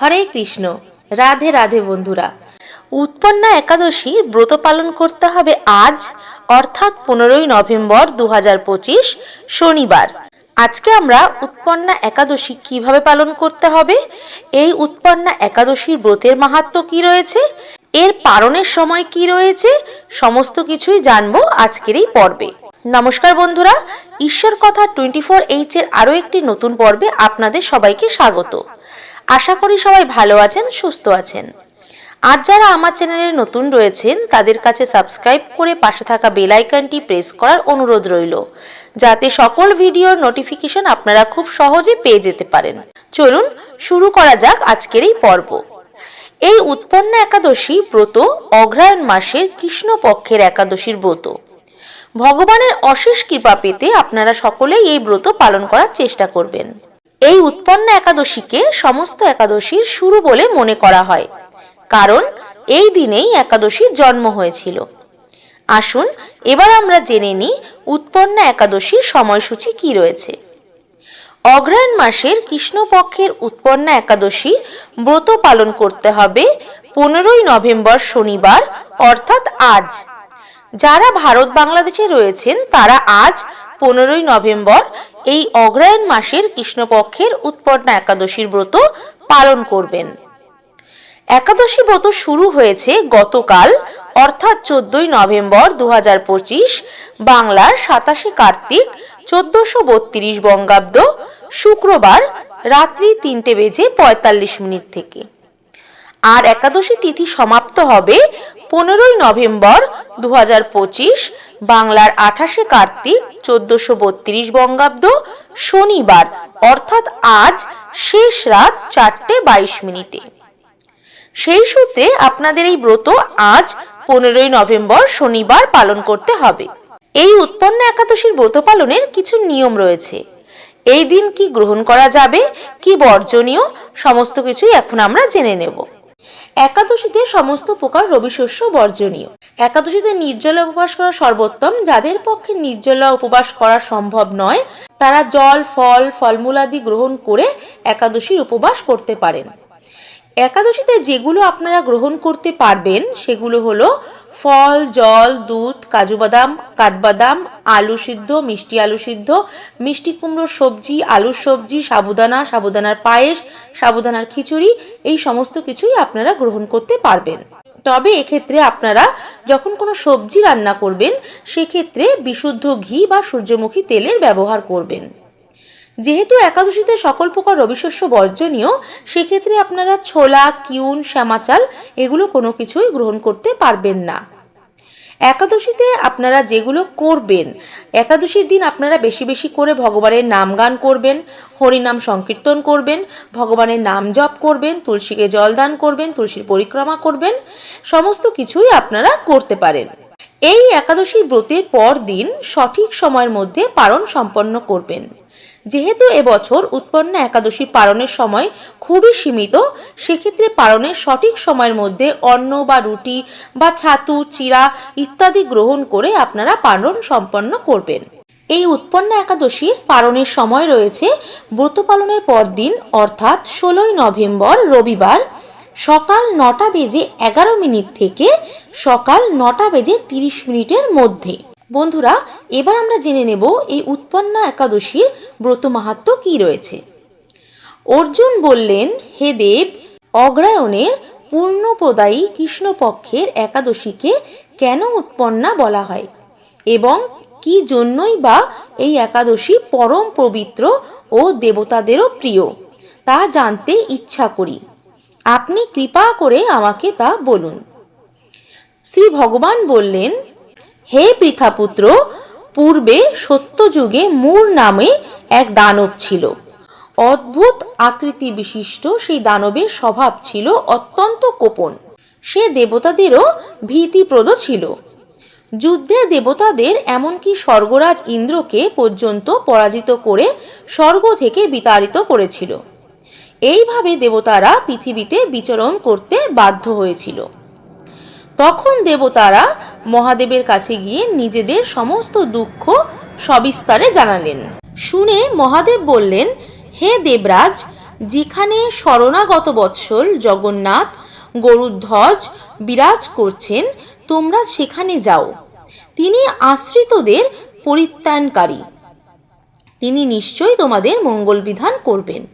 হরে কৃষ্ণ। রাধে রাধে বন্ধুরা। উৎপন্না একাদশী ব্রত পালন করতে হবে আজ, অর্থাৎ পনেরোই নভেম্বর দু শনিবার। আজকে আমরা উৎপন্না একাদশী কীভাবে পালন করতে হবে, এই উৎপন্না একাদশীর ব্রতের মাহাত্ম্য কি রয়েছে, এর পালনের সময় কি রয়েছে, সমস্ত কিছুই জানব আজকের এই পর্বে। নমস্কার বন্ধুরা, ঈশ্বর কথা টোয়েন্টি ফোর এইচ এর আরও একটি নতুন পর্বে আপনাদের সবাইকে স্বাগত। আশা করি সবাই ভালো আছেন, সুস্থ আছেন। আর যারা আমার চ্যানেলে নতুন রয়েছেন, তাদের কাছে সাবস্ক্রাইব করে পাশে থাকা বেল আইকনটি প্রেস করার অনুরোধ রইল, যাতে সকল ভিডিওর নোটিফিকেশন আপনারা খুব সহজে পেয়ে যেতে পারেন। চলুন, শুরু করা যাক আজকের এই পর্ব। এই উৎপন্ন একাদশী ব্রত অগ্রহায়ণ মাসের কৃষ্ণপক্ষের একাদশীর ব্রত। ভগবানের অশেষ কৃপা পেতে আপনারা সকলেই এই ব্রত পালন করার চেষ্টা করবেন। এই উৎপন্ন একাদশীকে সমস্ত একাদশীর শুরু বলে মনে করা হয়। কারণ এই দিনেই একাদশীর জন্ম হয়েছিল। আসুন এবার আমরা জেনে নিই উৎপন্ন একাদশীর সময়সূচি কি রয়েছে। অগ্রহায়ণ মাসের কৃষ্ণপক্ষের উৎপন্ন একাদশী ব্রত পালন করতে হবে পনেরোই নভেম্বর শনিবার, অর্থাৎ আজ। যারা ভারত বাংলাদেশে রয়েছেন, তারা আজ পনেরোই নভেম্বর এই অগ্রহায়ণ মাসের কৃষ্ণপক্ষের উৎপন্ন একাদশীর ব্রত পালন করবেন। একাদশী ব্রত শুরু হয়েছে গতকাল, অর্থাৎ চোদ্দই নভেম্বর দু হাজার পঁচিশ, বাংলার সাতাশে কার্তিক, চোদ্দশো বত্রিশ বঙ্গাব্দ, শুক্রবার রাত্রি তিনটে বেজে পঁয়তাল্লিশ মিনিট থেকে। আর একাদশী তিথি সমাপ্ত হবে পনেরোই নভেম্বর দু হাজার পঁচিশ, বাংলার আঠাশে কার্তিক, চোদ্দশো বত্রিশ বঙ্গাব্দ, শনিবার, অর্থাৎ আজ শেষ রাত চারটে বাইশ মিনিটে। সেই সূত্রে আপনাদের এই ব্রত আজ পনেরোই নভেম্বর শনিবার পালন করতে হবে। এই উৎপন্ন একাদশীর ব্রত পালনের কিছু নিয়ম রয়েছে। এই দিন কি গ্রহণ করা যাবে, কি বর্জনীয়, সমস্ত কিছুই এখন আমরা জেনে নেব। একাদশীতে সমস্ত প্রকার রবিশস্য বর্জনীয়। একাদশীতে নির্জলা উপবাস করা সর্বোত্তম। যাদের পক্ষে নির্জলা উপবাস করা সম্ভব নয়, তারা জল, ফল ফলমূলাদি গ্রহণ করে একাদশীর উপবাস করতে পারেন। একাদশীতে যেগুলো আপনারা গ্রহণ করতে পারবেন, সেগুলো হলো ফল, জল, দুধ, কাজু বাদাম, কাঠবাদাম, আলু সিদ্ধ, মিষ্টি আলু সিদ্ধ, মিষ্টি কুমড়োর সবজি, আলুর সবজি, সাবুদানা, সাবুদানার পায়েস, সাবুদানার খিচুড়ি, এই সমস্ত কিছুই আপনারা গ্রহণ করতে পারবেন। তবে এক্ষেত্রে আপনারা যখন কোনো সবজি রান্না করবেন, সেক্ষেত্রে বিশুদ্ধ ঘি বা সূর্যমুখী তেলের ব্যবহার করবেন। যেহেতু একাদশীতে সকল প্রকার রবিশস্য বর্জনীয়, সেক্ষেত্রে আপনারা ছোলা, কিউন শ্যামাচাল এগুলো কোনো কিছুই গ্রহণ করতে পারবেন না। একাদশীতে আপনারা যেগুলো করবেন, একাদশীর দিন আপনারা বেশি বেশি করে ভগবানের নাম গান করবেন, হরিনাম সংকীর্তন করবেন, ভগবানের নাম জপ করবেন, তুলসীকে জলদান করবেন, তুলসীর পরিক্রমা করবেন, সমস্ত কিছুই আপনারা করতে পারেন। এই একাদশীর ব্রতের পর দিন সঠিক সময়ের মধ্যে পালন সম্পন্ন করবেন। যেহেতু এবছর উৎপন্ন একাদশী পালনের সময় খুবই সীমিত, সেক্ষেত্রে পালনের সঠিক সময়ের মধ্যে অন্ন বা রুটি বা ছাতু, চিরা ইত্যাদি গ্রহণ করে আপনারা পালন সম্পন্ন করবেন। এই উৎপন্ন একাদশীর পালনের সময় রয়েছে ব্রত পালনের পর দিন, অর্থাৎ ষোলোই নভেম্বর রবিবার সকাল নটা বেজে এগারো মিনিট থেকে সকাল নটা বেজে তিরিশ মিনিটের মধ্যে। বন্ধুরা, এবার আমরা জেনে নেব এই উৎপন্ন একাদশীর ব্রত মাহাত্ম কি রয়েছে। অর্জুন বললেন, হে দেব, অগ্রায়ণের পূর্ণপ্রদায়ী কৃষ্ণপক্ষের একাদশীকে কেন উৎপন্না বলা হয়? এবং কি জন্যই বা এই একাদশী পরম পবিত্র ও দেবতাদেরও প্রিয়? তা জানতে ইচ্ছা করি। আপনি কৃপা করে আমাকে তা বলুন। শ্রী ভগবান বললেন, হে পৃথাপুত্র, পূর্বে সত্যযুগে মূর নামে এক দানব ছিল। অদ্ভুত আকৃতি বিশিষ্ট সেই দানবের স্বভাব ছিল অত্যন্ত কোপন সে দেবতাদেরও ভীতিপ্রদ ছিল। যুদ্ধে দেবতাদের এমনকি স্বর্গরাজ ইন্দ্রকে পর্যন্ত পরাজিত করে স্বর্গ থেকে বিতাড়িত করেছিল। এইভাবে দেবতারা পৃথিবীতে বিচরণ করতে বাধ্য হয়েছিল। তখন দেবতারা মহাদেবের কাছে গিয়ে নিজেদের সমস্ত দুঃখ সবিস্তারে জানালেন। শুনে মহাদেব বললেন, হে দেবরাজ, যেখানে শরণাগত বৎসল জগন্নাথ গরুধ্বজ বিরাজ করছেন, তোমরা সেখানে যাও। তিনি আশ্রিতদের পরিত্রাণকারী। তিনি নিশ্চয়ই তোমাদের মঙ্গল বিধান করবেন।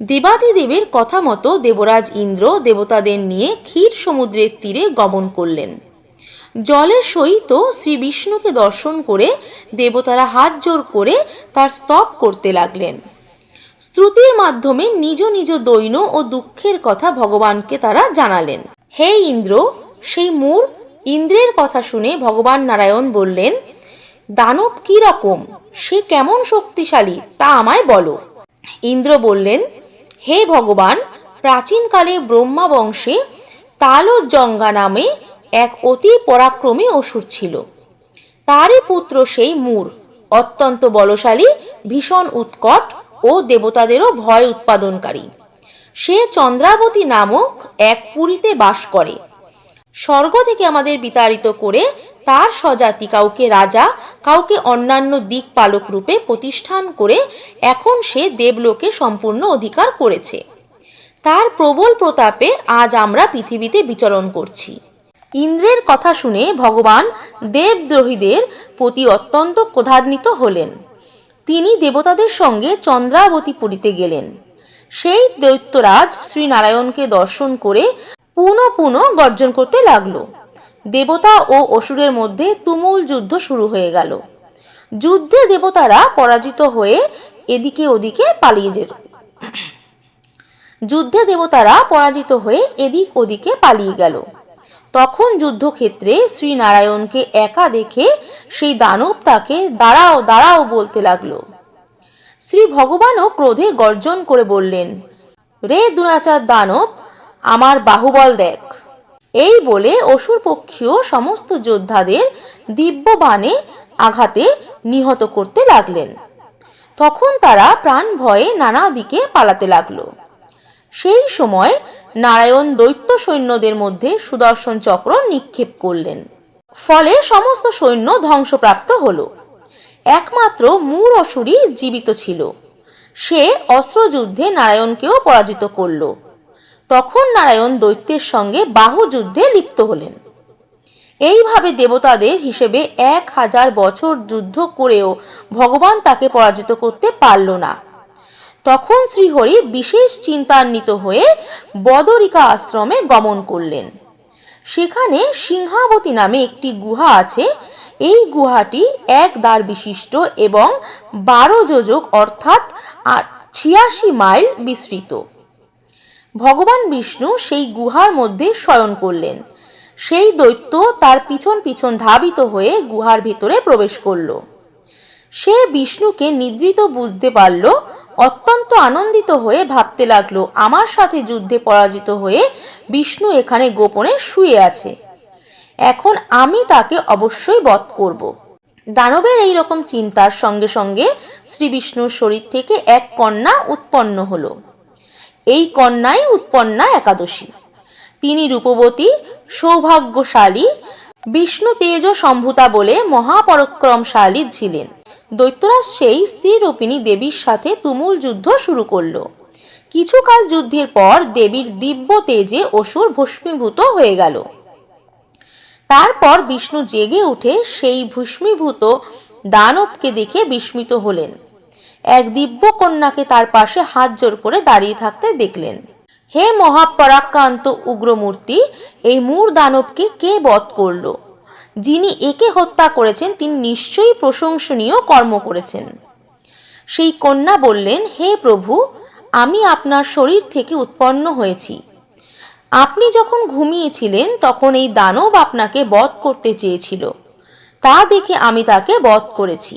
দেবাদিদেবের কথা মতো দেবরাজ ইন্দ্র দেবতাদের নিয়ে ক্ষীর সমুদ্রের তীরে গমন করলেন। জলের সহিত শ্রী বিষ্ণুকে দর্শন করে দেবতারা হাত জোর করে তার স্তব করতে লাগলেন। স্তুতির মাধ্যমে নিজ নিজ দৈন ও দুঃখের কথা ভগবানকে তারা জানালেন। হে ইন্দ্র, সেই মূর ইন্দ্রের কথা শুনে ভগবান নারায়ণ বললেন, দানব কি রকম? সে কেমন শক্তিশালী তা আমায় বলো। ইন্দ্র বললেন হে ভগবান, প্রাচীনকালে ব্রহ্মা বংশে তালজঙ্গা নামে এক অতি পরাক্রমী অসুর ছিল। তারই পুত্র সেই মূর, অত্যন্ত বলশালী, ভীষণ উৎকট ও দেবতাদেরও ভয় উৎপাদনকারী। সে চন্দ্রাবতী নামক এক পুরীতে বাস করে। স্বর্গ থেকে আমাদের বিতাড়িত করে তার স্বজাতি কাউকে রাজা, কাউকে অন্যান্য দিক পালক রূপে প্রতিষ্ঠান করে এখন সে দেবলোকে সম্পূর্ণ অধিকার করেছে। তার প্রবল প্রতাপে আজ আমরা পৃথিবীতে বিচরণ করছি। ইন্দ্রের কথা শুনে ভগবান দেবদ্রোহীদের প্রতি অত্যন্ত ক্রোধান্বিত হলেন। তিনি দেবতাদের সঙ্গে চন্দ্রাবতী পুরীতে গেলেন। সেই দৈত্যরাজ শ্রীনারায়ণকে দর্শন করে পুনঃ পুনঃ গর্জন করতে লাগল। দেবতা ও অসুরের মধ্যে তুমুল যুদ্ধ শুরু হয়ে গেল। যুদ্ধে দেবতারা পরাজিত হয়ে এদিকে ওদিকে পালিয়ে যেত। যুদ্ধে দেবতারা পরাজিত হয়ে এদিক ওদিকে পালিয়ে গেল। তখন যুদ্ধক্ষেত্রে শ্রীনারায়ণকে একা দেখে সেই দানব তাকে দাঁড়াও দাঁড়াও বলতে লাগল। শ্রী ভগবানও ক্রোধে গর্জন করে বললেন, রে দুরাচার দানব আমার বাহুবল দেখ। এই বলে অসুর পক্ষীয় সমস্ত যোদ্ধাদের দিব্য বাণে আঘাতে নিহত করতে লাগলেন। তখন তারা প্রাণ ভয়ে নানা দিকে পালাতে লাগল। সেই সময় নারায়ণ দৈত্য সৈন্যদের মধ্যে সুদর্শন চক্র নিক্ষেপ করলেন। ফলে সমস্ত সৈন্য ধ্বংসপ্রাপ্ত হল। একমাত্র মূর অসুরই জীবিত ছিল। সে অস্ত্রযুদ্ধে নারায়ণকেও পরাজিত করল। তখন নারায়ণ দৈত্যের সঙ্গে বাহু যুদ্ধে লিপ্ত হলেন। এইভাবে দেবতাদের হিসেবে এক হাজার বছর যুদ্ধ করেও ভগবান তাকে পরাজিত করতে পারল না। তখন শ্রীহরি বিশেষ চিন্তান্বিত হয়ে বদরিকা আশ্রমে গমন করলেন। সেখানে সিংহাবতী নামে একটি গুহা আছে। এই গুহাটি এক দ্বার বিশিষ্ট এবং বারো যোজক অর্থাৎ ছিয়াশি মাইল বিস্তৃত। ভগবান বিষ্ণু সেই গুহার মধ্যে শয়ন করলেন। সেই দৈত্য তার পিছন পিছন ধাবিত হয়ে গুহার ভিতরে প্রবেশ করল। সে বিষ্ণুকে নিদ্রিত বুঝতে পারল, অত্যন্ত আনন্দিত হয়ে ভাবতে লাগল, আমার সাথে যুদ্ধে পরাজিত হয়ে বিষ্ণু এখানে গোপনে শুয়ে আছে। এখন আমি তাকে অবশ্যই বধ করব। দানবের এই রকম চিন্তার সঙ্গে সঙ্গে শ্রী বিষ্ণুর শরীর থেকে এক কন্যা উৎপন্ন হলো। এই কন্যাই উৎপন্না একাদশী। তিনি রূপবতী, সৌভাগ্যশালী, বিষ্ণু তেজ সম্ভূতা বলে মহাপরাক্রমশালী ছিলেন। দৈত্যরাজ সেই স্ত্রীরূপিণী দেবীর সাথে তুমুল যুদ্ধ শুরু করল। কিছুকাল যুদ্ধের পর দেবীর দিব্য তেজে অসুর ভস্মীভূত হয়ে গেল। তারপর বিষ্ণু জেগে উঠে সেই ভস্মীভূত দানবকে দেখে বিস্মিত হলেন। এক দিব্য কন্যাকে তার পাশে হাত জোর করে দাঁড়িয়ে থাকতে দেখলেন। হে মহাপরাক্রান্ত উগ্রমূর্তি, এই মূর দানবকে কে বধ করল? যিনি একে হত্যা করেছেন, তিনি নিশ্চয়ই প্রশংসনীয় কর্ম করেছেন। সেই কন্যা বললেন, হে প্রভু, আমি আপনার শরীর থেকে উৎপন্ন হয়েছি। আপনি যখন ঘুমিয়েছিলেন, তখন এই দানব আপনাকে বধ করতে চেয়েছিল। তা দেখে আমি তাকে বধ করেছি।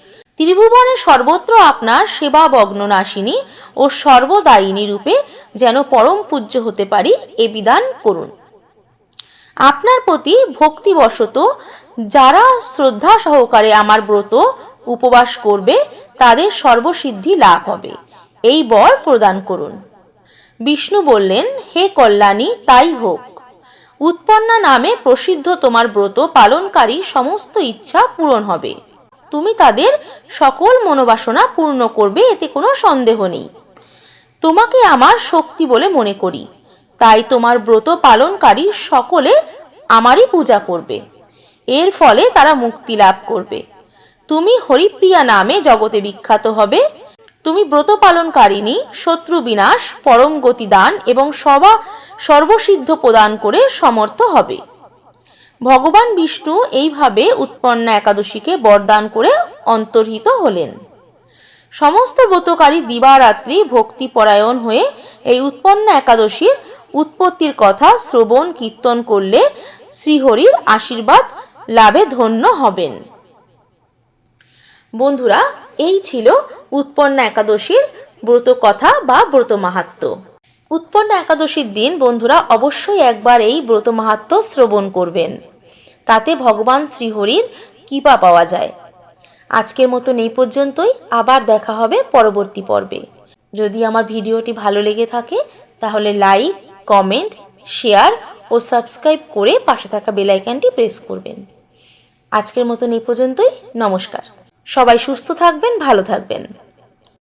ত্রিভুবনে সর্বত্র আপনার সেবা বগ্ননাশিনী ও সর্বদায়িনী রূপে যেন পরম পূজ্য হতে পারি এ বিধান করুন। আপনার প্রতি ভক্তিবশত যারা শ্রদ্ধা সহকারে আমার ব্রত উপবাস করবে, তাদের সর্বসিদ্ধি লাভ হবে। এই বর প্রদান করুন। বিষ্ণু বললেন, হে কল্যাণী, তাই হোক। উৎপন্না নামে প্রসিদ্ধ তোমার ব্রত পালনকারী সমস্ত ইচ্ছা পূরণ হবে। তুমি তাদের সকল মনোবাসনা পূর্ণ করবে, এতে কোনো সন্দেহ নেই। তোমাকে আমার শক্তি বলে মনে করি। তাই তোমার ব্রত পালনকারী সকলে আমারই পূজা করবে। এর ফলে তারা মুক্তি লাভ করবে। তুমি হরিপ্রিয়া নামে জগতে বিখ্যাত হবে। তুমি ব্রত পালনকারিণী, শত্রু বিনাশ, পরম গতি দান এবং সবা, সর্বসিদ্ধ প্রদান করে সমর্থ হবে। ভগবান বিষ্ণু এইভাবে উৎপন্না একাদশীকে বরদান করে অন্তর্হিত হলেন। সমস্ত ব্রতকারী দিবারাত্রি ভক্তিপরায়ণ হয়ে এই উৎপন্না একাদশীর উৎপত্তির কথা শ্রবণ কীর্তন করলে শ্রীহরির আশীর্বাদ লাভে ধন্য হবেন। বন্ধুরা, এই ছিল উৎপন্না একাদশীর ব্রত কথা বা ব্রত মাহাত্ম্য উৎপন্না একাদশীর দিন বন্ধুরা, অবশ্যই একবার এই ব্রত মাহাত্ম্য শ্রবণ করবেন। তাতে ভগবান শ্রীহরির কৃপা পাওয়া যায়। আজকের মতন এই পর্যন্তই। আবার দেখা হবে পরবর্তী পর্বে। যদি আমার ভিডিওটি ভালো লেগে থাকে, তাহলে লাইক, কমেন্ট, শেয়ার ও সাবস্ক্রাইব করে পাশে থাকা বেল আইকনটি প্রেস করবেন। আজকের মতন এই পর্যন্তই। নমস্কার। সবাই সুস্থ থাকবেন, ভালো থাকবেন।